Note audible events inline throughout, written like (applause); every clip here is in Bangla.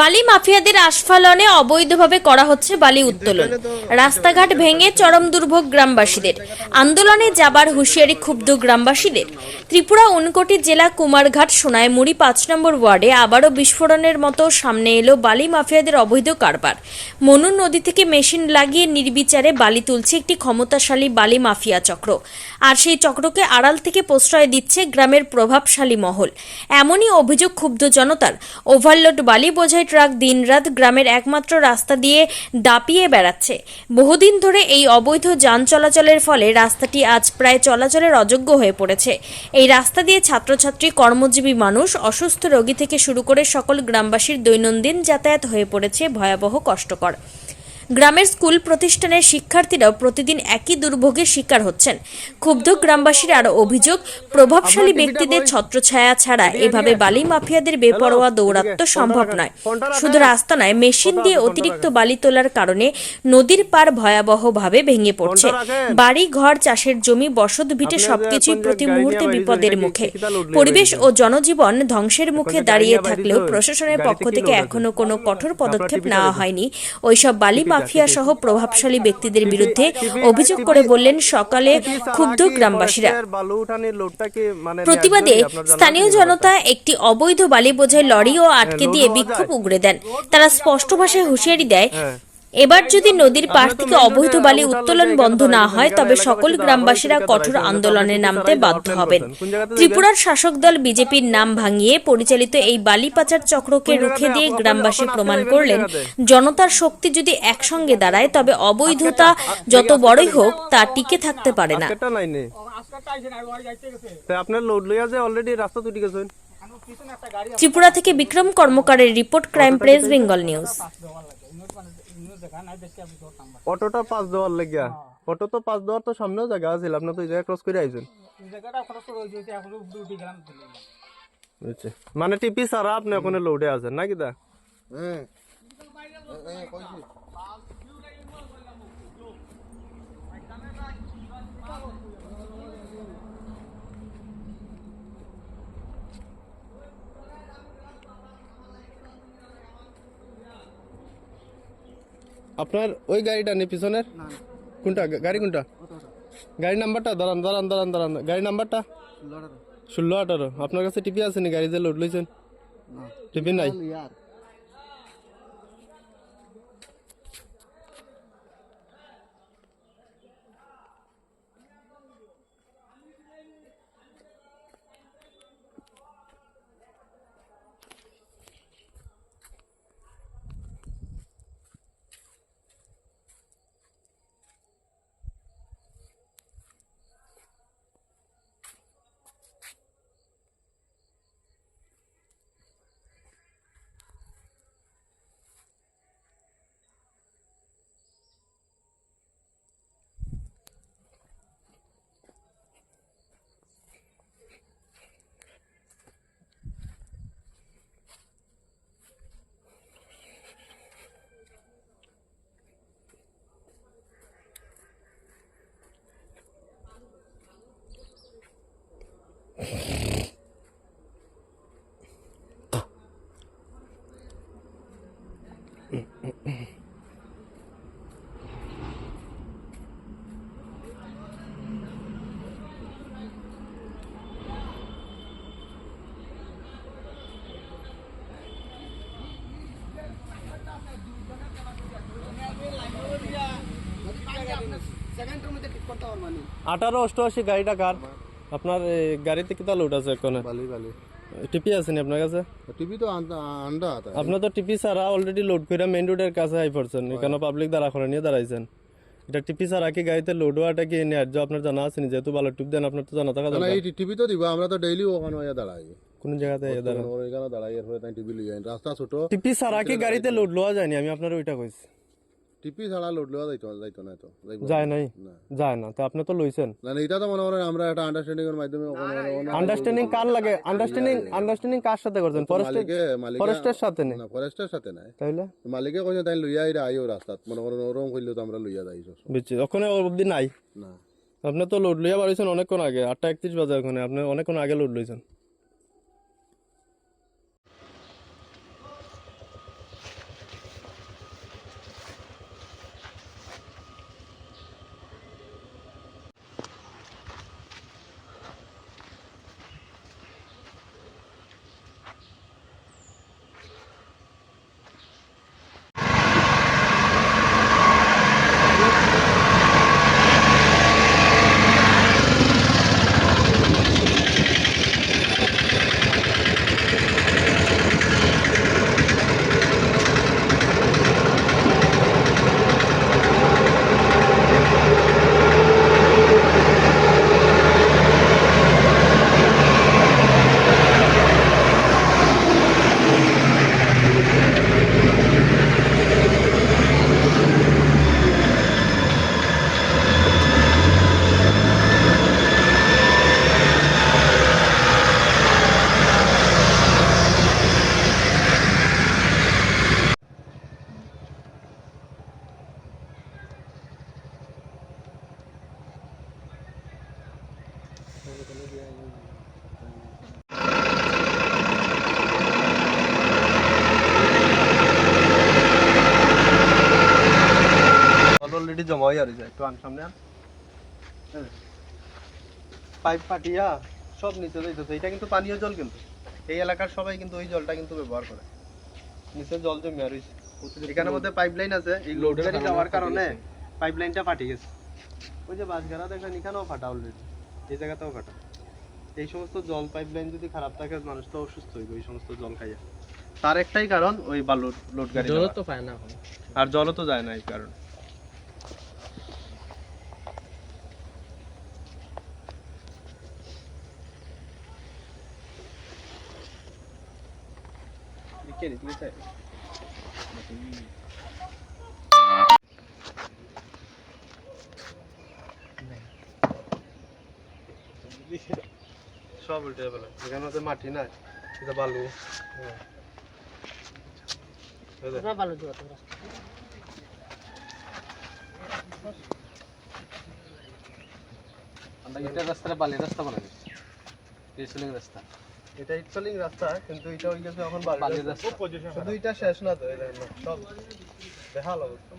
বালি মাফিয়াদের আস্ফালনে অবৈধভাবে করা হচ্ছে বালি উত্তোলন। রাস্তাঘাট ভেঙে চরম দুর্ভোগ গ্রামবাসীদের। আন্দোলনে যাবার হুঁশিয়ারি ক্ষুব্ধ গ্রামবাসীদের। ত্রিপুরা উনকোটি জেলা কুমারঘাট সোনাইমুড়ি পাঁচ নম্বর ওয়ার্ডে আবারও বিস্ফোরণের মতো সামনে এলো বালি মাফিয়াদের অবৈধ কারবার। মনু নদী থেকে মেশিন লাগিয়ে নির্বিচারে বালি তুলছে একটি ক্ষমতাশালী বালি মাফিয়া চক্র। আর সেই চক্রকে আড়াল থেকে প্রশ্রয় দিচ্ছে গ্রামের প্রভাবশালী মহল। এমনই অভিযোগ ক্ষুব্ধ জনতার ওভারলোড বালি বোঝাই ট্রাক দিনরাত গ্রামের একমাত্র রাস্তা দিয়ে দাপিয়ে বেড়াচ্ছে। বহুদিন ধরে এই অবৈধ যান চলাচলের ফলে রাস্তাটি আজ প্রায় চলাচলের অযোগ্য হয়ে পড়েছে। এই রাস্তা দিয়ে ছাত্রছাত্রী, কর্মজীবী মানুষ, অসুস্থ রোগী থেকে শুরু করে সকল গ্রামবাসীর দৈনন্দিন যাতায়াত হয়ে পড়েছে ভয়াবহ কষ্টকর। গ্রামের স্কুল প্রতিষ্ঠানের শিক্ষার্থীরাও প্রতিদিন একই দুর্ভোগের শিকার হচ্ছেন। ক্ষুব্ধ গ্রামবাসীর আরও অভিযোগ প্রভাবশালী ব্যক্তিদের ছত্রছায়া ছাড়া এভাবে বালি মাফিয়াদের বেপরোয়া দৌরাত্ম সম্ভব নয়। শুধু রাস্তা নয় মেশিন দিয়ে অতিরিক্ত বালি তোলার কারণে নদীর পার ভয়াবহভাবে ভেঙে পড়ছে। বাড়ি ঘর চাষের জমি বসত ভিটে সবকিছুই প্রতি মুহূর্তে বিপদের মুখে। পরিবেশ ও জনজীবন ধ্বংসের মুখে দাঁড়িয়ে থাকলেও প্রশাসনের পক্ষ থেকে এখনও কোনো কঠোর পদক্ষেপ নেওয়া হয়নি। ওইসব বালি মাফিয়া সহ প্রভাবশালী ব্যক্তিদের বিরুদ্ধে অভিযোগ করে বললেন, সকালে ক্ষুব্ধ গ্রামবাসীরা। প্রতিবাদে স্থানীয় জনতা একটি অবৈধ বালি বোঝায় লরি ও আটকে দিয়ে বিক্ষোভ উগড়ে দেন। তারা স্পষ্ট ভাষায় হুঁশিয়ারি দেয় এবার যদি নদীর পাড় থেকে অবৈধ বালি উত্তোলন বন্ধ না হয় তবে সকল গ্রামবাসীরা কঠোর আন্দোলনে নামতে বাধ্য হবেন। ত্রিপুরার শাসক দল বিজেপির নাম ভাঙিয়ে পরিচালিত এই বালি পাচার চক্রকে রুখে দিয়ে গ্রামবাসী প্রমাণ করলেন জনতার শক্তি যদি একসঙ্গে দাঁড়ায় তবে অবৈধতা যত বড়ই হোক তা টিকে থাকতে পারে না। আপনার লোড লইয়া যে অলরেডি রাস্তা ত্রিপুরা থেকে Bikram কর্মকারের report crime press Bengal news. অটোটা পাঁচ দেওয়ার লাগিয়া? অটো তো পাঁচ দেওয়ার তো সামনেও জায়গা আছে আপনার তো এই জায়গায় ক্রস করে আইছেন। মানে টিপি সারা আপনি ওখানে লোডে আছেন নাকি দা? আপনার ওই গাড়িটা নেই পিছনের? কোনটা? গাড়ি কোনটা? গাড়ি নাম্বারটা? দাঁড়ান দাঁড়ান দাঁড়ান দাঁড়ান। গাড়ি নাম্বারটা? ষোলো আঠারো। আপনার কাছে টিপি আছে নি? গাড়ি যে লোড লইছেন? টিপি নাই? আঠারো অষ্টআশি গাড়িটা কার? আপনার গাড়িতে লোড আছে এখানে? টিপি আছে নি আপনার কাছে? টিভি তো আন্ডা আপনার তো টিপি ছাড়া অলরেডি লোড করে মেইন রোডের কাছে আই পড়ছেন। এখানে পাবলিক দাঁড়া করে নিয়ে দাঁড়াইছেন। এটা টিপি ছাড়া কি গাড়িতে লোড হওয়াটা কি ন্যায্য আপনার জানা আছে নি? যেহেতু ভালো টিপ দেন আপনার তো জানা থাকা দরকার এই টিভি তো দিব আমরা তো ডেইলি ওখানে ইয়া দাঁড়াই। কোন জায়গাতে ওর এখানে দাঁড়াই এরপরে তাই টিভি লই যাই রাস্তা ছোট। টিপি ছাড়া কি গাড়িতে লোড লওয়া যায়নি আমি আপনার ওইটা কইছি। টিপি ছাড়া লোড লওয়া যাইতো যাইতো না তো। যায় নাই যায় না। তো আপনি তো লইছেন না না, এটা তো মনে করেন আমরা একটা আন্ডারস্ট্যান্ডিং এর মাধ্যমে আন্ডারস্ট্যান্ডিং কার লাগে? আন্ডারস্ট্যান্ডিং আন্ডারস্ট্যান্ডিং কার সাথে করছেন? ফরেস্টের ফরেস্টের সাথে নেই না ফরেস্টের সাথে নাই। তাইলে? মালিকে কইছে তাই লইয়া আইরা আইও রাস্তাত মনে করেন ওরকম কইলে তো আমরা লইয়া যাই সব। বুঝছি ওখানে অবধি নাই। না। আপনি তো লোড লইয়া বাড়িছেন অনেকক্ষণ আগে আটটা একত্রিশ বাজে ওখানে আপনি অনেকক্ষণ আগে লোড লইছেন। অলরেডি জমা হয়ে যায় একটু আন সামনে পাইপ ফাটিয়া সব নিচে যেতেছে এটা কিন্তু পানীয় জল কিন্তু। এই এলাকার সবাই কিন্তু ওই জলটা কিন্তু ব্যবহার করে। নিচে জল জমে আর এখানের মধ্যে পাইপলাইন আছে। এই লোড গাড়ি যাওয়ার কারণে পাইপ লাইনটা ফাটি গেছে। ওই যে বাসগাড়া দেখেন এখানেও ফাটা অলরেডি এই জায়গাটাও কাটা এই সমস্ত জল পাইপলাইন যদি খারাপ থাকে মানুষ তো অসুস্থ হইবে এই সমস্ত জল খাইয়া। তার একটাই কারণ ওই বালুর লোড গাড়ি জলও যাওয়া। তো পায় না আর জলও তো যায় না এই কারণে সব উল্টে ফেলে এখানে হচ্ছে মাটি নাই এটা বালু। হ্যাঁ। এই দেখ। আমরা ইটার রাস্তাটা বালির রাস্তা বানাবি রেসলিং রাস্তা। এটা ইটসলিং রাস্তা কিন্তু এটা হয়ে গেছে এখন বালির বালির রাস্তা। শুধু এটা শেষ না তো এই সব। বেহাল অবস্থা।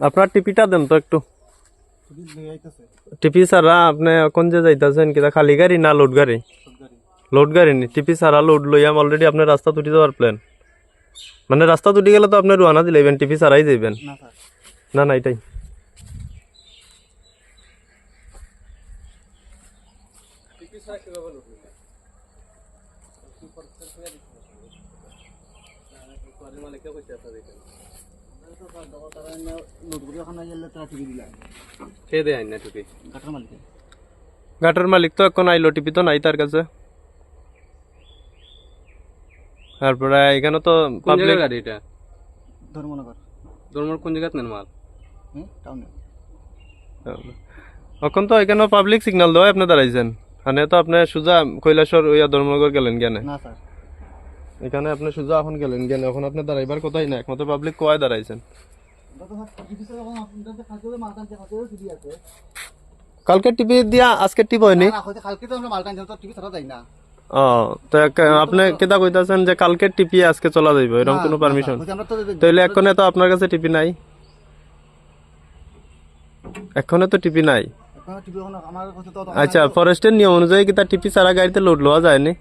আপনার টিপিটা দেন তো একটু। টিপি ছাড়া আপনি কোন যে যাইতেছেন কিনা খালি গাড়ি না লোড গাড়ি? লোড গাড়ি নি টিপি ছাড়া লোড লইয়াম অলরেডি আপনার রাস্তা তুটি যাওয়ার প্ল্যান মানে রাস্তা তুটি গেলে তো আপনি রুয়ানা দিলেবেন টিপি ছাড়াই যাইবেন। না না এটাই। কে দেয় না টুপি ঘাটের মালিক। তো এখন আইলো টিপি তো নাই তার কাছে। তারপরে এখানে তো পাবলিক জায়গার গাড়ি এটা? ধর্মনগর। দরমার কোন জায়গাত নেন মাল? টাউনে। এখন তো এখানে পাবলিক সিগন্যাল দেওয়া আপনি দাঁড়াইছেন। মানে তো আপনি সুজা কৈলাসর ইয়া ধর্মনগর গেলেন কেন? না স্যার। এখানে আপনি সুজা এখন গেলেন কেন? এখন আপনি দাঁড়াইবার কথাই না একমাত্র পাবলিক কোয়ায় দাঁড়াইছেন? কালকে টিপি দিয়া আজকে টিপ হয়নি? কালকে তো আমরা মালটান তো টিভি ছাড়া যাই না ও তো আপনি কেটা কইতাছেন যে কালকে টিপি আজকে চলা যাইব? এরকম কোনো পারমিশন তাইলে এক্ষণে তো আপনার কাছে টিপি নাই। এক্ষণে তো টিপি নাই। এখন টিভি এখন আচ্ছা ফরেস্টের নিয়ম অনুযায়ী কি তার টিপি ছাড়া গাড়িতে লোড লওয়া যায়নি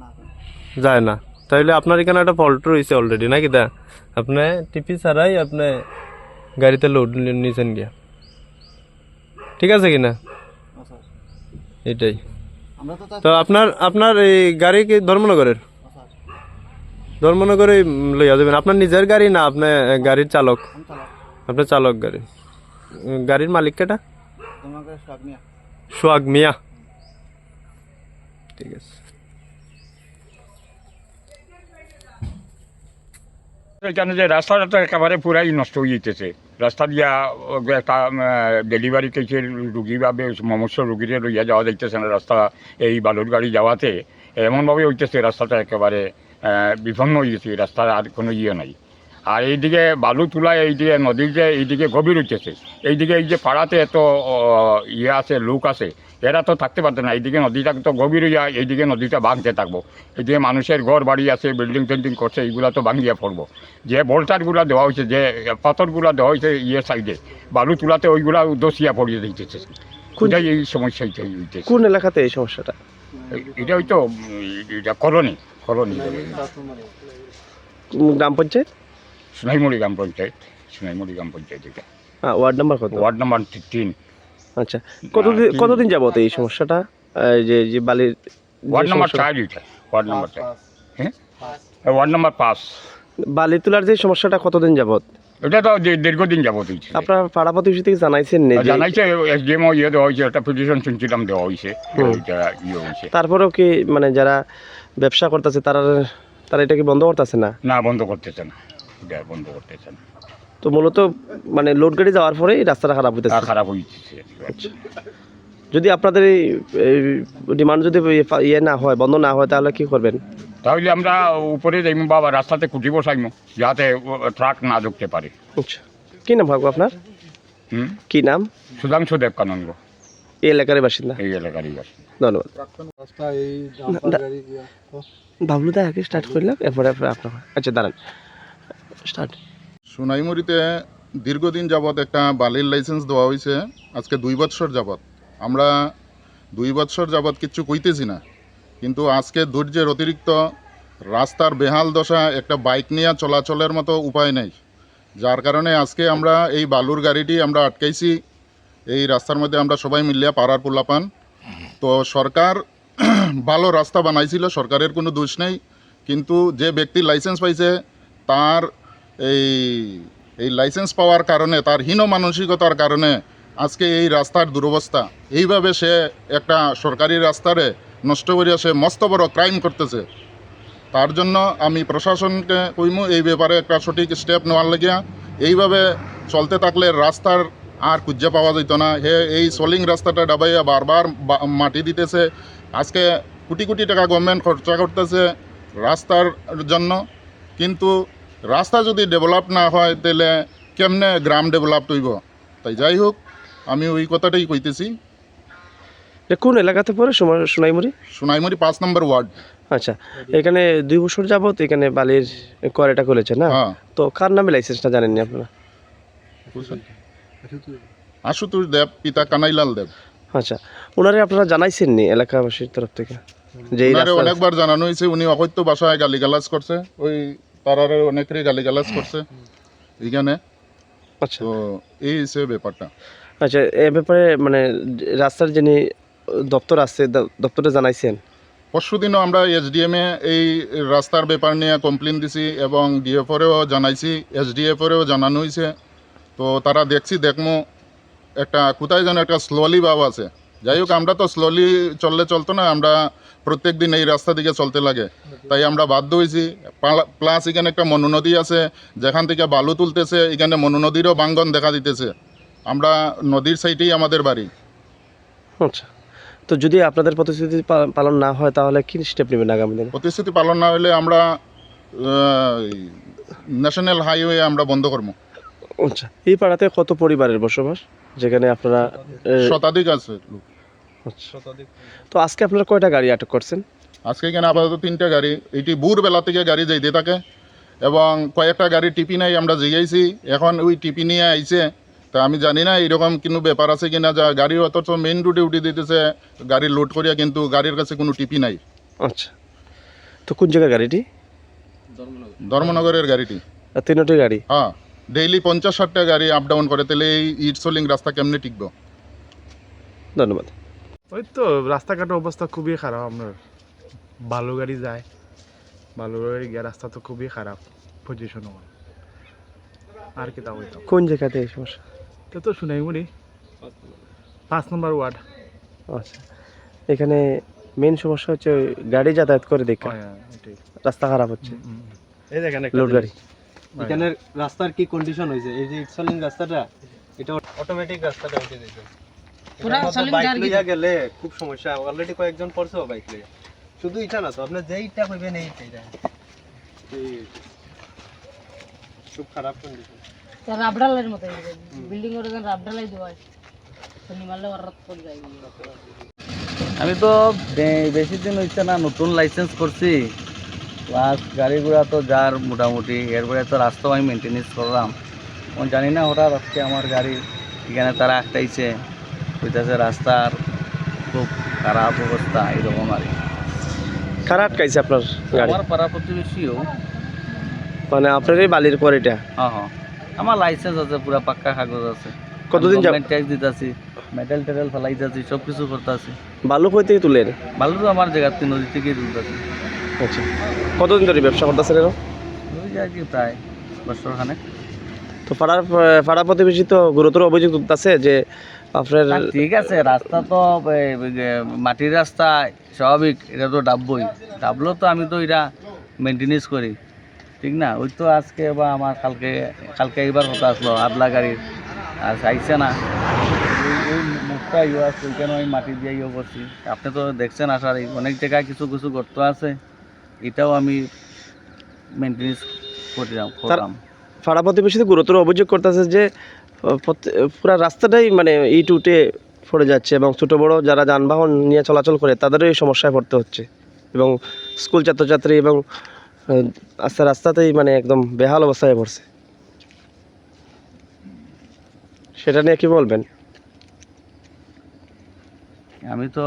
না। যায় না। তাইলে আপনার এখানে একটা ফল্ট রয়েছে অলরেডি নাকি দা? আপনি টিপি ছাড়াই আপনি গাড়িতে লোড নিয়েছেন গিয়া। ঠিক আছে কিনা? না, এটাই। তো আপনার আপনার এই গাড়ি কি ধর্মনগরের? স্যার। ধর্মনগরে লইয়া যাবেন। আপনার নিজের গাড়ি না আপনি এ, গাড়ির চালক? আপনার চালক গাড়ি। গাড়ির মালিক কেটা? সোহাগ মিয়া। ঠিক আছে। এখানে যে রাস্তাটা তো একেবারে পুরাই নষ্ট হয়ে যেতেছে। রাস্তা দিয়া একটা ডেলিভারি কেছে রুগী বা মমস্য রুগীরে লইয়া যাওয়া যাইতেছে না রাস্তা, এই বালুর গাড়ি যাওয়াতে, এমনভাবে হইতেছে রাস্তাটা একেবারে বিপন্ন হয়ে গেছে রাস্তার আর কোনো ইয়ে নাই। আর এইদিকে বালু তোলা এইদিকে নদীর যে এইদিকে গভীর হইতেছে এইদিকে এই যে পাড়াতে এত ইয়ে আছে লোক আছে এরা তো থাকতে পারতো না। এইদিকে নদীটা তো গভীর হইয়া এইদিকে নদীটা ভাঙতে থাকব। এইদিকে মানুষের ঘর বাড়ি আছে বিল্ডিং টিল্ডিং করছে এইগুলা তো ভাঙিয়া পড়ব যে বোল্টারগুলা দেওয়া হয়েছে যে পাথরগুলা দেওয়া হয়েছে ইয়ে সাইডে বালু তুলাতে ওইগুলা দোষিয়া পড়িয়ে দিতেছে। কোথায় এই সমস্যা হইতেছে। কোন এলাকাতে এই সমস্যাটা? এটা হয়তো এটা কলোনি কলোনি। গ্রাম পঞ্চায়েত? সোনাইমুড়ি গ্রাম পঞ্চায়েত সোনাইমুড়ি গ্রাম পঞ্চায়েত এটা। ওয়ার্ড নাম্বার কত? ওয়ার্ড নাম্বার তিন। আচ্ছা কতদিন কতদিন যাবত এই সমস্যাটা? যে যে বালির ওয়ার্ড নাম্বার চার এটা ওয়ার্ড নাম্বার চার। হ্যাঁ? ওয়ার্ড নাম্বার পাঁচ। বালি তোলার যে সমস্যাটা কতদিন যাবত? এটা তো দীর্ঘদিন যাবত হয়েছে। আপনার পাড়া প্রতিবেশী থেকে জানাইছেন নি যে- জানাইছে এসডিএম ইয়ে দেওয়া হয়েছে একটা পিটিশন শুনছিলাম দেওয়া হয়েছে। ইয়ে হয়েছে। তারপরেও কি মানে যারা ব্যবসা করতেছে তারা তারা এটা কি বন্ধ করতেছে না? না বন্ধ করতেছে না। বন্ধ করতেছে না তো মূলত মানে লোড গাড়ি যাওয়ার পরেই রাস্তাটা খারাপ হইতেছে। খারাপ হয়েছে যদি আপনাদের এই ডিমান্ড যদি ইয়ে- ইয়ে না হয় বন্ধ না হয় তাহলে কি করবেন? তাহলে আমরা উপরে যাইমু বাবা রাস্তাতে কুটি বসাইমু যাতে ট্রাক না ঢুকতে পারে। আচ্ছা। কি নাম ভাগবো আপনার? হুম? কি নাম? সুধাংশু দেব কানন্দ এই এলাকার বাসিন্দা। এই এলাকারই বাসী ধন্যবাদ। রাস্তা এই ডাম্পার গাড়ি দিয়া বাবলু দা আগে স্টার্ট করলাম এরপরে আপনার আচ্ছা দাঁড়ান। স্টার্ট। সোনাইমুড়িতে দীর্ঘদিন যাবৎ একটা বালির লাইসেন্স দেওয়া হয়েছে, আজকে দুই বৎসর যাবৎ। আমরা দুই বৎসর যাবৎ কিচ্ছু কইতেছি না, কিন্তু আজকে ধৈর্যের অতিরিক্ত রাস্তার বেহাল দশা একটা বাইক নিয়ে চলাচলের মতো উপায় নেই। যার কারণে আজকে আমরা এই বালুর গাড়িটি আমরা আটকাইছি, এই রাস্তার মধ্যে আমরা সবাই মিলিয়া পাড়ার পোলাপান। তো সরকার (clears throat) ভালো রাস্তা বানাইছিল, সরকারের কোনো দোষ নেই, কিন্তু যে ব্যক্তি লাইসেন্স পাইছে, তার এই এই লাইসেন্স পাওয়ার কারণে, তার হীন মানসিকতার কারণে আজকে এই রাস্তার দুরবস্থা। এইভাবে সে একটা সরকারি রাস্তারে নষ্ট করিয়া সে মস্ত বড় ক্রাইম করতেছে। তার জন্য আমি প্রশাসনকে কইমু, এই ব্যাপারে একটা সঠিক স্টেপ নেওয়ার লাগিয়া, এইভাবে চলতে থাকলে রাস্তার আর খুঁজে পাওয়া যেত না। হে, এই সলিং রাস্তাটা ডাবাইয়া বারবার মাটি দিতেছে। আজকে কোটি কোটি টাকা গভর্নমেন্ট খরচা করতেছে রাস্তার জন্য। কিন্তু রাস্তা যদি ডেভেলপ না হয় তাহলে কেমনে গ্রাম ডেভেলপ হইব? তাই যাই হোক আমি ওই কথাটাই কইতেছি। কোন এলাকাতে পড়ে সোনা- সোনাইমুড়ি? সোনাইমুড়ি পাঁচ নম্বর ওয়ার্ড। আচ্ছা এখানে দুই বছর যাবত এখানে বালির করেটা করেছে না? হ্যাঁ। তো কার নামে লাইসেন্সটা জানেননি আপনারা? আশুতোষ দেব পিতা কানাইলাল দেব। আচ্ছা ওনারে আপনারা জানাইছেন নি এলাকাবাসীর তরফ থেকে? যে অনেকবার জানানো হয়েছে উনি অকথ্য ভাষায় গালিগালাজ করছে। ওই তারারে অনেকেরই গালিগালাজ করছে এইখানে। আচ্ছা। তো এই হিসেবে ব্যাপারটা। আচ্ছা এ ব্যাপারে মানে রাস্তার যিনি দপ্তর আছে দপ্তরে জানাইছেন? পরশুদিনও আমরা এসডিএমে এই রাস্তার ব্যাপার নিয়ে কমপ্লেন দিছি এবং ডিএফরেও জানাইছি এসডিএফরেও জানানো হয়েছে তো তারা দেখছি দেখমো একটা কোথায় যেন একটা স্লোলি ভাব আছে। যাই হোক আমরা তো স্লোলি চললে চলতো না আমরা প্রত্যেক দিন এই রাস্তা দিকে চলতে লাগে। তাই আমরা বাধ্য হয়েছি। প্লাস এখানে একটা মনুনদী আছে যেখান থেকে বালু তুলতেছে এখানে মনুনদীরও বাঙ্গন দেখা দিতেছে। আমরা নদীর সাইডেই আমাদের বাড়ি। আচ্ছা। তো যদি আপনাদের প্রতিশ্রুতি পালন না হয় তাহলে কি স্টেপ নেবেন আগামী দিনে? প্রতিশ্রুতি পালন না হলে আমরা ন্যাশনাল হাইওয়ে আমরা বন্ধ করব। আচ্ছা। এই পাড়াতে কত পরিবারের বসবাস? যেখানে আপনারা শতাধিক আছে আচ্ছা। তো আজকে আপনারা কয়টা গাড়ি আটক করছেন? আজকে এখানে আপাতত তিনটা গাড়ি। এটি বুর বেলা থেকে গাড়ি যাইতে থাকে এবং কয়েকটা গাড়ি টিপি নাই আমরা জিগাইছি এখন ওই টিপি নিয়ে আইছে। তা আমি জানি না এরকম কোনো ব্যাপার আছে কিনা যা গাড়ি অথচ মেইন রুটে উঠে দিতেছে গাড়ি লোড করিয়া কিন্তু গাড়ির কাছে কোনো টিপি নাই। আচ্ছা। তো কোন জায়গায় গাড়িটি? ধর্মনগরের গাড়িটি। তিনটি গাড়ি? হ্যাঁ। ডেইলি পঞ্চাশ ষাটটা গাড়ি আপ ডাউন করে তাহলে এই ইট সোলিং রাস্তা কেমনে টিকবো? ধন্যবাদ। ওই তো রাস্তাঘাটের অবস্থা খুবই খারাপ আপনার। বালু গাড়ি যায় বালু গাড়ি গিয়ে রাস্তা তো খুবই খারাপ পজিশন আর কি তা হইতো। কোন জায়গাতে এই সমস্যা? তো তো শুনাইমুড়ি পাঁচ নম্বর ওয়ার্ড। আচ্ছা। এখানে মেন সমস্যা হচ্ছে ওই গাড়ি যাতায়াত করে দেখা। হয় রাস্তা খারাপ হচ্ছে। এই দেখেন লোড গাড়ি। এখানে রাস্তার কি কন্ডিশন হয়েছে? এই যে ইটসলিং রাস্তাটা এটা অটোমেটিক রাস্তাটা গেলে খুব সমস্যা। অলরেডি কয়েকজন পড়ছে বাইক লইয়া। শুধু ইটা না তো আপনি যেইটা কইবেন এইটাই দেখেন খুব খারাপ কন্ডিশন রাবডালের মতো বিল্ডিং এর রাবডালাই দেওয়া তো নিমালে পড়ে যায়। আমি তো বেশি দিন হচ্ছে না নতুন লাইসেন্স করছি। প্লাস গাড়ি ঘোড়া তো যার মোটামুটি এরপরে তো রাস্তাও আমি মেনটেনেন্স করলাম। জানি না হঠাৎ আজকে আমার গাড়ি এখানে তারা আটকাইছে কইতাছে রাস্তার খুব খারাপ অবস্থা এরকম আর। কারা আটকাইছে আপনার গাড়ি? আমার পাড়া প্রতিবেশীও। মানে আপনার এই বালির কোয়ারিটা হ্যাঁ হ্যাঁ আমার লাইসেন্স আছে পুরা পাক্কা কাগজ আছে। কতদিন যাব? ট্যাক্স দিতেছি মেটাল টেটাল ফেলাইতেছি সব কিছু করতেছি। বালু কই থেকে তুলেন? ভালো তো আমার জায়গাতে নদী থেকেই তুলতেছি। আচ্ছা। কতদিন ধরে ব্যবসা করতেছেন এরকম? ওই প্রায় বছর খানেক তো পাড়ার পাড়া প্রতিবেশী তো গুরুতর অভিযোগ আছে যে আপনার ঠিক আছে রাস্তা তো মাটির রাস্তা স্বাভাবিক এটা তো ডাববই। ডাবলেও তো আমি তো এটা মেনটেনেন্স করি। ঠিক না? ওই তো আজকে বা আমার কালকে কালকে একবার কথা আসলো আদলা গাড়ির। আর চাইছে না। ওই- ওই মুখটা ইয়ে আছে ওইখানে আমি মাটি দিয়ে ইয়ে করছি আপনি তো দেখছেন আসার অনেক জায়গায় কিছু কিছু গর্ত আছে। এটাও আমি মেনটেনেন্স করিলাম করলাম। পাড়া প্রতিবেশী তো গুরুতর অভিযোগ করতেছে যে পুরা রাস্তাটাই মানে ইট উঠে পড়ে যাচ্ছে এবং ছোটো বড় যারা যানবাহন নিয়ে চলাচল করে তাদেরও এই সমস্যায় পড়তে হচ্ছে। এবং স্কুল ছাত্রছাত্রী এবং আস্তে রাস্তাতেই মানে একদম বেহাল অবস্থায় পড়ছে। সেটা নিয়ে কি বলবেন? আমি তো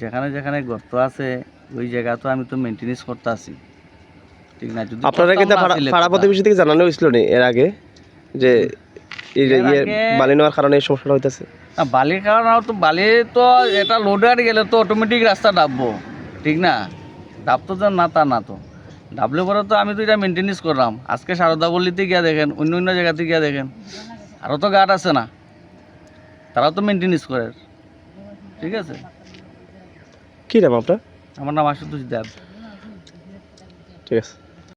যেখানে যেখানে গর্ত আছে ওই জায়গা তো আমি তো মেনটেনেন্স করতে আছি ঠিক না যদি আপনারা কিন্তু পাড়া। প্রতিবেশী থেকে জানানো হয়েছিল নি এর আগে যে ইয়ে বালি নেওয়ার কারণে এই সমস্যাটা হইতেছে? না, বালির কারণ তো বালি তো এটা লোডার গেলে তো অটোমেটিক রাস্তা ডাববো। ঠিক না? ডাবতো তো না তা না তো। ডাবলে পরে তো আমি তো এটা মেনটেনেন্স করলাম। আজকে সারদা বল্লিতে গিয়া দেখেন অন্য অন্য জায়গাতে গিয়া দেখেন আরও তো গার্ড আছে না। তারা তো মেনটেনেন্স করে। ঠিক আছে? কি নাম আপনার? আমার নাম আশুতোষ দেব। ঠিক আছে।